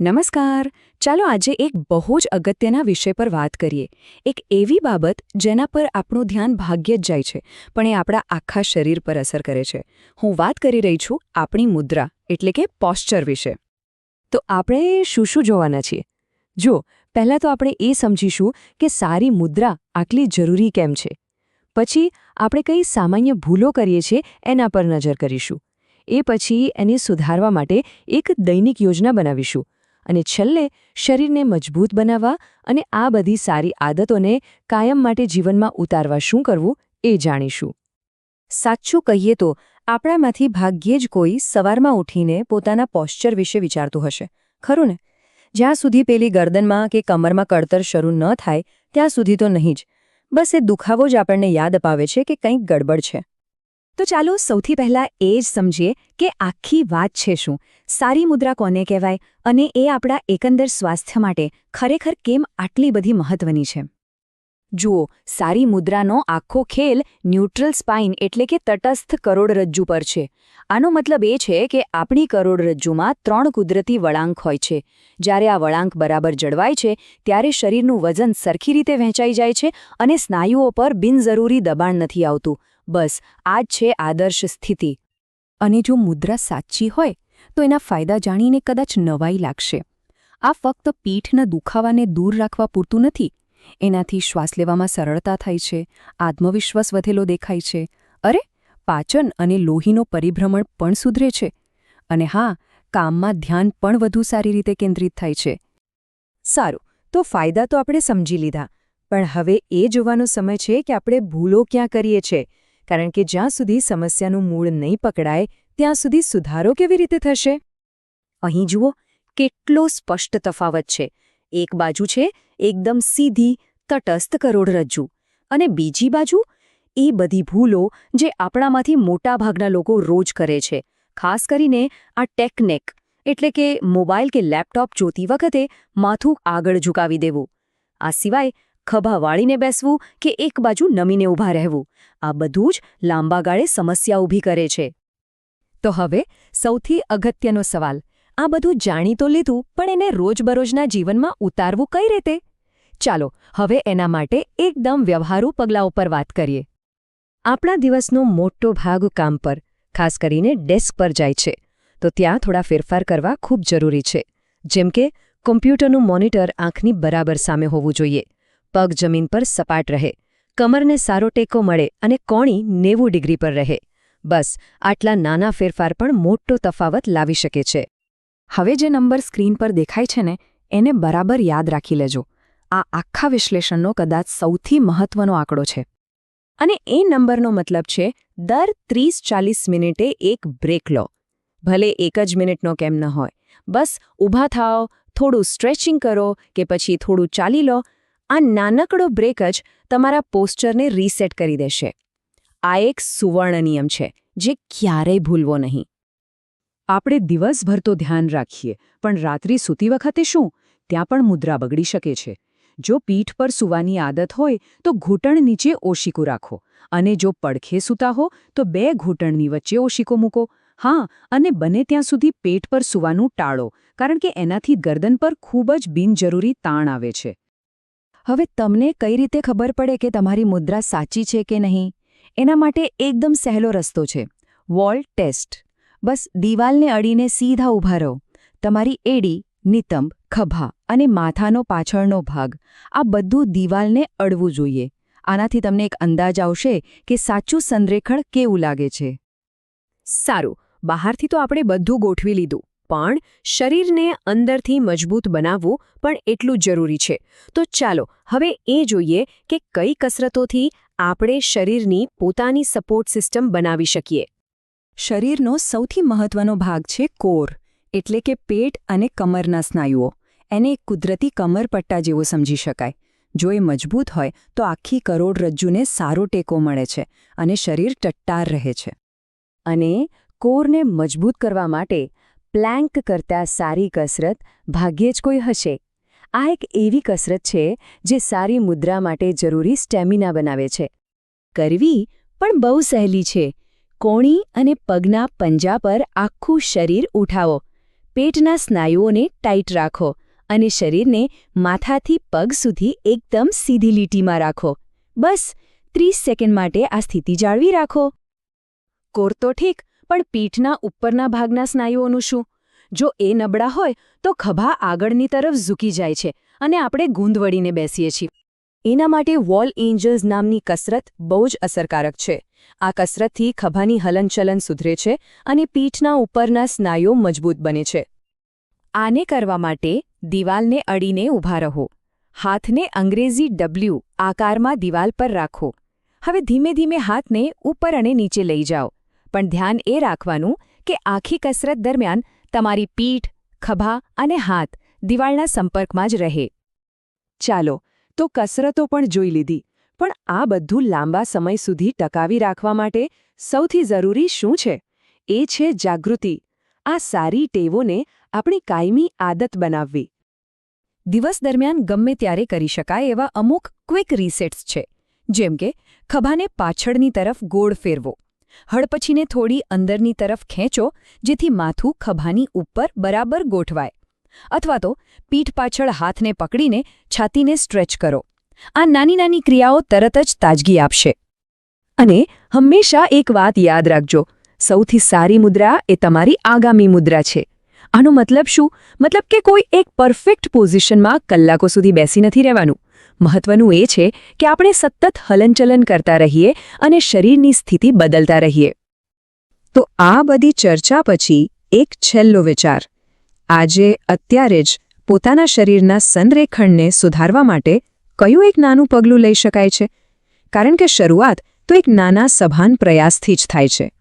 નમસ્કાર. ચાલો આજે એક બહુ જ અગત્યના વિષય પર વાત કરીએ. એક એવી બાબત જેના પર આપણું ધ્યાન ભાગ્યે જ જાય છે, પણ એ આપણા આખા શરીર પર અસર કરે છે. હું વાત કરી રહી છું આપણી મુદ્રા, એટલે કે પોશ્ચર વિશે. તો આપણે શું શું જોવાના છીએ? જો, પહેલાં તો આપણે એ સમજીશું કે સારી મુદ્રા આટલી જરૂરી કેમ છે? પછી આપણે કઈ સામાન્ય ભૂલો કરીએ છીએ એના પર નજર કરીશું. એ પછી એને સુધારવા માટે એક દૈનિક યોજના બનાવીશું. અને છેલ્લે શરીરને મજબૂત બનાવવા અને આ બધી સારી આદતોને કાયમ માટે જીવનમાં ઉતારવા શું કરવું એ જાણીશું. સાચું કહીએ તો, આપણામાંથી ભાગ્યે જ કોઈ સવારમાં ઉઠીને પોતાના પોશ્ચર વિશે વિચારતું હશે, ખરું ને? જ્યાં સુધી પેલી ગરદનમાં કે કમરમાં કળતર શરૂ ન થાય, ત્યાં સુધી તો નહીં જ. બસ એ દુખાવો જ આપણને યાદ અપાવે છે કે કંઈક ગડબડ છે. તો ચાલો સૌથી પહેલાં એ જ સમજીએ કે આખી વાત છે શું. સારી મુદ્રા કોને કહેવાય અને એ આપણા એકંદર સ્વાસ્થ્ય માટે ખરેખર કેમ આટલી બધી મહત્વની છે. જુઓ, સારી મુદ્રાનો આખો ખેલ ન્યુટ્રલ સ્પાઇન એટલે કે તટસ્થ કરોડરજ્જુ પર છે. આનો મતલબ એ છે કે આપણી કરોડરજ્જુમાં ત્રણ કુદરતી વળાંક હોય છે. જ્યારે આ વળાંક બરાબર જળવાય છે, ત્યારે શરીરનું વજન સરખી રીતે વહેંચાઈ જાય છે અને સ્નાયુઓ પર બિનજરૂરી દબાણ નથી આવતું. બસ, આ જ છે આદર્શ સ્થિતિ. અને જો મુદ્રા સાચી હોય, તો એના ફાયદા જાણીને કદાચ નવાઈ લાગશે. આ ફક્ત પીઠના દુખાવાને દૂર રાખવા પૂરતું નથી. એનાથી શ્વાસ લેવામાં સરળતા થાય છે, આત્મવિશ્વાસ વધેલો દેખાય છે. અરે, પાચન અને લોહીનો પરિભ્રમણ પણ સુધરે છે. અને હા, કામમાં ધ્યાન પણ વધુ સારી રીતે કેન્દ્રિત થાય છે. સારું, તો ફાયદા તો આપણે સમજી લીધા. પણ હવે એ જોવાનો સમય છે કે આપણે ભૂલો ક્યાં કરીએ છીએ. કારણ કે જ્યાં સુધી સમસ્યાનું મૂળ નહીં પકડાય, ત્યાં સુધી સુધારો કેવી રીતે થશે? અહીં જુઓ, કેટલો સ્પષ્ટ તફાવત છે. એક બાજુ છે, એકદમ સીધી, તટસ્થ કરોડરજ્જુ અને બીજી બાજુ, એ બધી ભૂલો જે આપણામાંથી મોટાભાગના લોકો રોજ કરે છે. ખાસ કરીને આ ટેકનેક, એટલે કે મોબાઈલ કે લેપટોપ જોતી વખતે માથું આગળ ઝુકાવી દેવું. આ સિવાય ખભા વાળીને બેસવું કે એક બાજુ નમીને ઊભા રહેવું? આ બધું જ લાંબા ગાળે સમસ્યા ઊભી કરે છે. તો હવે સૌથી અગત્યનો સવાલ. આ બધું જાણી તો લીધું, પણ એને રોજબરોજના જીવનમાં ઉતારવું કઈ રીતે? ચાલો, હવે એના માટે એકદમ વ્યવહારુ પગલાઓ પર વાત કરીએ. આપણા દિવસનો મોટો ભાગ કામ પર, ખાસ કરીને ડેસ્ક પર જાય છે. તો ત્યાં થોડા ફેરફાર કરવા ખૂબ જરૂરી છે. જેમ કે, કોમ્પ્યુટરનું મોનિટર આંખની બરાબર સામે હોવું જોઈએ. પગ જમીન પર સપાટ રહે. કમરને સારો ટેકો મળે અને કોણી નેવું ડિગ્રી પર રહે. બસ, આટલા નાના ફેરફાર પણ મોટો તફાવત લાવી શકે છે. હવે જે નંબર સ્ક્રીન પર દેખાય છે ને, એને બરાબર યાદ રાખી લેજો. આ આખા વિશ્લેષણનો કદાચ સૌથી મહત્વનો આંકડો છે. અને એ નંબરનો મતલબ છે, દર ત્રીસ ચાલીસ મિનિટે એક બ્રેક લો. ભલે એક જ મિનિટનો કેમ ન હોય. બસ, ઊભા થાઓ, થોડું સ્ટ્રેચિંગ કરો કે પછી થોડું ચાલી લો આ નાનકડો બ્રેક જ તમારા પોસ્ચરને રીસેટ કરી દેશે. આ એક સુવર્ણ નિયમ છે, જે ક્યારેય ભૂલવો નહીં. આપણે દિવસભર તો ધ્યાન રાખીએ, પણ રાત્રિ સૂતી વખતે શું? ત્યાં પણ મુદ્રા બગડી શકે છે. જો પીઠ પર સૂવાની આદત હોય, તો ઘૂંટણ નીચે ઓશિકું રાખો અને જો પડખે સૂતા હો, તો બે ઘૂંટણની વચ્ચે ઓશિકો મૂકો. હા, અને બને ત્યાં સુધી પેટ પર સૂવાનું ટાળો, કારણ કે એનાથી ગરદન પર ખૂબ જ બિનજરૂરી તાણ આવે છે. હવે તમને કઈ રીતે ખબર પડે કે તમારી મુદ્રા સાચી છે કે નહીં? એના માટે એકદમ સહેલો રસ્તો છે. Wall test. બસ દિવાલને અડીને સીધા ઊભા રહો. તમારી એડી, નિતંબ, ખભા અને માથાનો પાછળનો ભાગ. આ બધું દિવાલને અડવું જોઈએ. આનાથી તમને એક અંદાજ આવશે કે સાચું સંરેખણ કેવું લાગે છે. સારું. બહારથી તો આપણે બધું ગોઠવી લીધું. પણ શરીરને અંદરથી મજબૂત બનાવવું પણ એટલું જરૂરી છે. તો ચાલો, હવે એ જોઈએ કે કઈ કસરતોથી આપણે શરીરની પોતાની સપોર્ટ સિસ્ટમ બનાવી શકીએ. શરીરનો સૌથી મહત્વનો ભાગ છે કોર, એટલે કે પેટ અને કમરના સ્નાયુઓ. એને એક કુદરતી કમરપટ્ટા જેવો સમજી શકાય. જો એ મજબૂત હોય, તો આખી કરોડરજ્જુને સારો ટેકો મળે છે અને શરીર ટટ્ટાર રહે છે. અને કોરને મજબૂત કરવા માટે પ્લેન્ક કરતાં સારી કસરત ભાગ્યે જ કોઈ હશે. આ એક એવી કસરત છે જે સારી મુદ્રા માટે જરૂરી સ્ટેમિના બનાવે છે. કરવી પણ બહુ સહેલી છે. કોણી અને પગના પંજા પર આખું શરીર ઉઠાવો. પેટના સ્નાયુઓને ટાઈટ રાખો અને શરીરને માથાથી પગ સુધી એકદમ સીધી લીટીમાં રાખો. બસ, ત્રીસ સેકન્ડ માટે આ સ્થિતિ જાળવી રાખો. કોર તો ઠીક પણ પીઠના ઉપરના ભાગના સ્નાયુઓનું શું? જો એ નબળા હોય, તો ખભા આગળની તરફ ઝૂકી જાય છે અને આપણે ગૂંદ વળીને બેસીએ છીએ. એના માટે વોલ એન્જલ્સ નામની કસરત બહુ જ અસરકારક છે. આ કસરતથી ખભાની હલનચલન સુધરે છે અને પીઠના ઉપરના સ્નાયુઓ મજબૂત બને છે. આને કરવા માટે દિવાલને અડીને ઊભા રહો. હાથને અંગ્રેજી ડબલ્યુ આકારમાં દિવાલ પર રાખો. હવે ધીમે ધીમે હાથને ઉપર અને નીચે લઈ જાઓ. પણ ધ્યાન એ રાખવાનું કે આખી કસરત દરમિયાન તમારી પીઠ, ખભા અને હાથ દિવાળના સંપર્કમાં જ રહે. ચાલો, તો કસરતો પણ જોઈ લીધી. પણ આ બધું લાંબા સમય સુધી ટકાવી રાખવા માટે સૌથી જરૂરી શું છે? એ છે જાગૃતિ. આ સારી ટેવોને આપણી કાયમી આદત બનાવવી. દિવસ દરમિયાન ગમે ત્યારે કરી શકાય એવા અમુક ક્વિક રીસેટ્સ છે. જેમ કે, ખભાને પાછળની તરફ ગોળ ફેરવો. હળપછીને થોડી અંદરની તરફ ખેંચો, જેથી માથું ખભાની ઉપર બરાબર ગોઠવાય. અથવા તો પીઠ પાછળ હાથને પકડીને છાતીને સ્ટ્રેચ કરો. આ નાની નાની ક્રિયાઓ તરત જ તાજગી આપશે. અને હંમેશા એક વાત યાદ રાખજો, સૌથી સારી મુદ્રા એ તમારી આગામી મુદ્રા છે. આનો મતલબ શું? મતલબ કે કોઈ એક પરફેક્ટ પોઝિશનમાં કલાકો સુધી બેસી નથી રહેવાનું. મહત્વનું એ છે કે આપણે સતત હલનચલન કરતા રહીએ અને શરીરની સ્થિતિ બદલતા રહીએ. તો આ બધી ચર્ચા પછી એક છેલ્લો વિચાર. આજે અત્યારે જ પોતાના શરીરના સંરેખણને સુધારવા માટે કયું એક નાનું પગલું લઈ શકાય છે? કારણ કે શરૂઆત તો એક નાના સભાન પ્રયાસથી જ થાય છે.